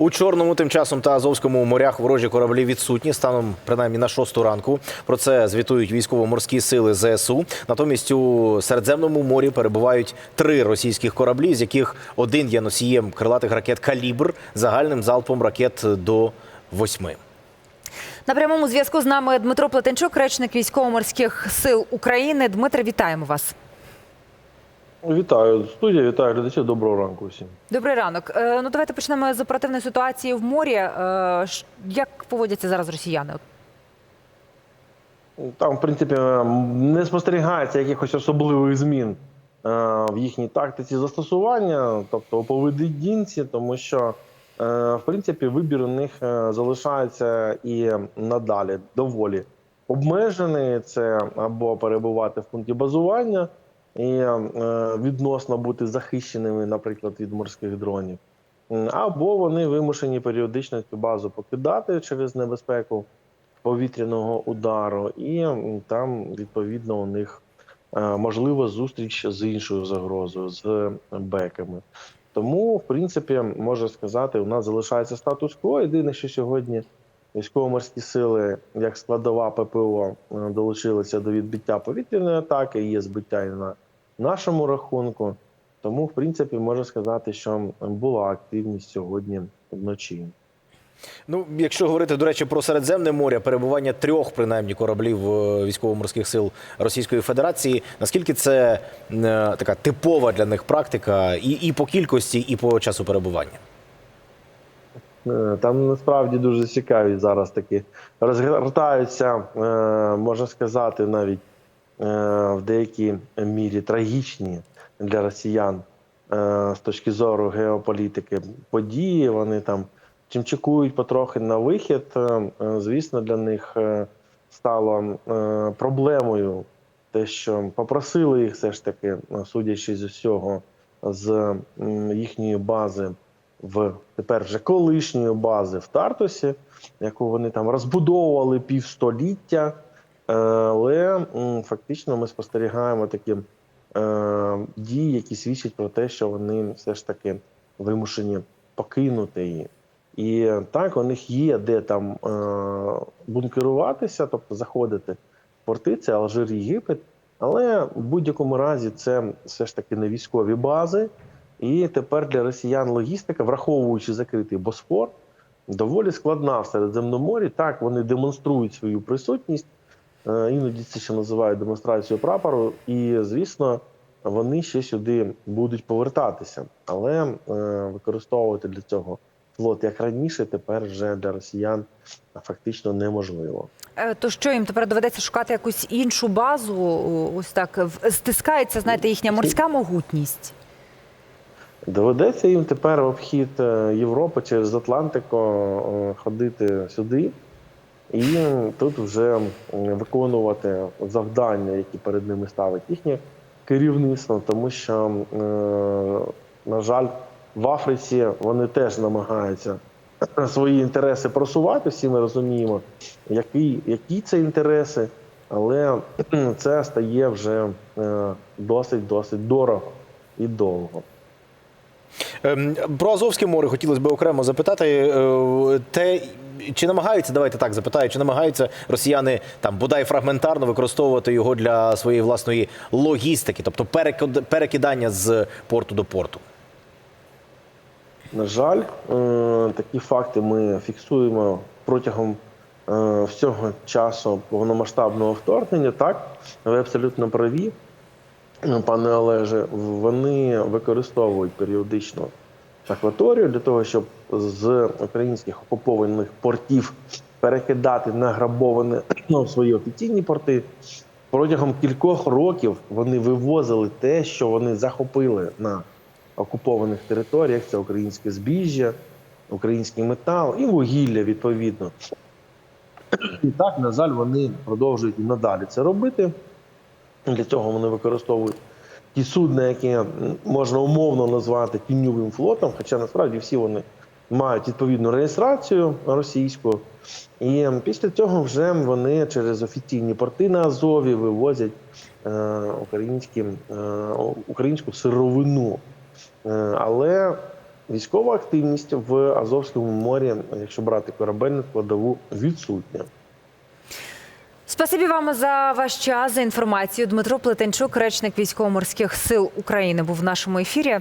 У Чорному тим часом та Азовському морях ворожі кораблі відсутні станом принаймні на шосту ранку. Про це звітують військово-морські сили ЗСУ. Натомість у Середземному морі перебувають три російських кораблі, з яких один є носієм крилатих ракет Калібр загальним залпом ракет до восьми. На прямому зв'язку з нами Дмитро Плетенчук, речник військово-морських сил України. Дмитре, вітаємо вас. Вітаю студія, вітаю глядачів. Доброго ранку всім. Добрий ранок. Е, Ну давайте почнемо з оперативної ситуації в морі. Е, Як поводяться зараз росіяни? Там, в принципі, не спостерігається якихось особливих змін е, в їхній тактиці застосування, тобто у поведінці, тому що, в принципі, вибір у них залишається і надалі доволі обмежений. Це або перебувати в пункті базування і е, відносно бути захищеними, наприклад, від морських дронів. Або вони вимушені періодично цю базу покидати через небезпеку повітряного удару, і там відповідно у них е, можлива зустріч з іншою загрозою, з беками. Тому, в принципі, можна сказати, у нас залишається статус-кво. Єдине, що сьогодні військово-морські сили, як складова ППО, е, долучилися до відбиття повітряної атаки. Є збиття і на нашому рахунку. Тому, в принципі, можна сказати, що була активність сьогодні вночі. Ну, якщо говорити, до речі, про Середземне море, перебування трьох принаймні кораблів е, військово-морських сил Російської Федерації, наскільки це е, така типова для них практика і, і по кількості, і по часу перебування? Е, Там насправді дуже цікаві зараз такі розгортаються, е, можна сказати, навіть в деякій мірі трагічні для росіян е, з точки зору геополітики події. Вони там чимчикують потрохи на вихід. Е, е, Звісно, для них е, стало е, проблемою те, що попросили їх все ж таки, е, судячи з усього, з їхньої бази в тепер вже колишньої бази в Тартусі, яку вони там розбудовували півстоліття. Е, Але фактично ми спостерігаємо такі е, дії, які свідчать про те, що вони все ж таки вимушені покинути її. І так, у них є де там е, бункеруватися, тобто заходити в порти, це Алжир, Єгипет. Але в будь-якому разі це все ж таки не військові бази. І тепер для росіян логістика, враховуючи закритий Босфор, доволі складна в Середземноморі. Так, вони демонструють свою присутність, іноді це ще називають демонстрацією прапору. І, звісно, вони ще сюди будуть повертатися, але е, використовувати для цього флот як раніше, тепер вже для росіян фактично неможливо. Е, То що їм тепер доведеться шукати якусь іншу базу? Ось так стискається, знаєте, їхня морська могутність. Доведеться їм тепер в обхід е, Європи через Атлантику е, ходити сюди і тут вже виконувати завдання, які перед ними ставить їхнє керівництво, тому що, е, на жаль, в Африці вони теж намагаються свої інтереси просувати. Всі ми розуміємо, які, які це інтереси, але це стає вже досить досить дорого і довго. Ем, Про Азовське море хотілося б окремо запитати. Е, Те, чи намагаються, давайте так запитаю, чи намагаються росіяни там бодай фрагментарно використовувати його для своєї власної логістики, тобто перекидання з порту до порту? На жаль, е, такі факти ми фіксуємо протягом е, всього часу повномасштабного вторгнення. Так, ви абсолютно праві, пане Олеже. Вони використовують періодично акваторію для того, щоб з українських окупованих портів перекидати награбоване ну, свої офіційні порти. Протягом кількох років вони вивозили те, що вони захопили на окупованих територіях. Це українське збіжжя, український метал і вугілля відповідно. І так, на жаль, вони продовжують і надалі це робити. Для цього вони використовують ті судна, які можна умовно назвати тіньовим флотом, хоча насправді всі вони мають відповідну реєстрацію російську. І після цього вже вони через офіційні порти на Азові вивозять е, українські, е, українську сировину. Е, але військова активність в Азовському морі, якщо брати корабельну складову, відсутня. Спасибі вам за ваш час, за інформацію. Дмитро Плетенчук, речник військово-морських сил України, був в нашому ефірі.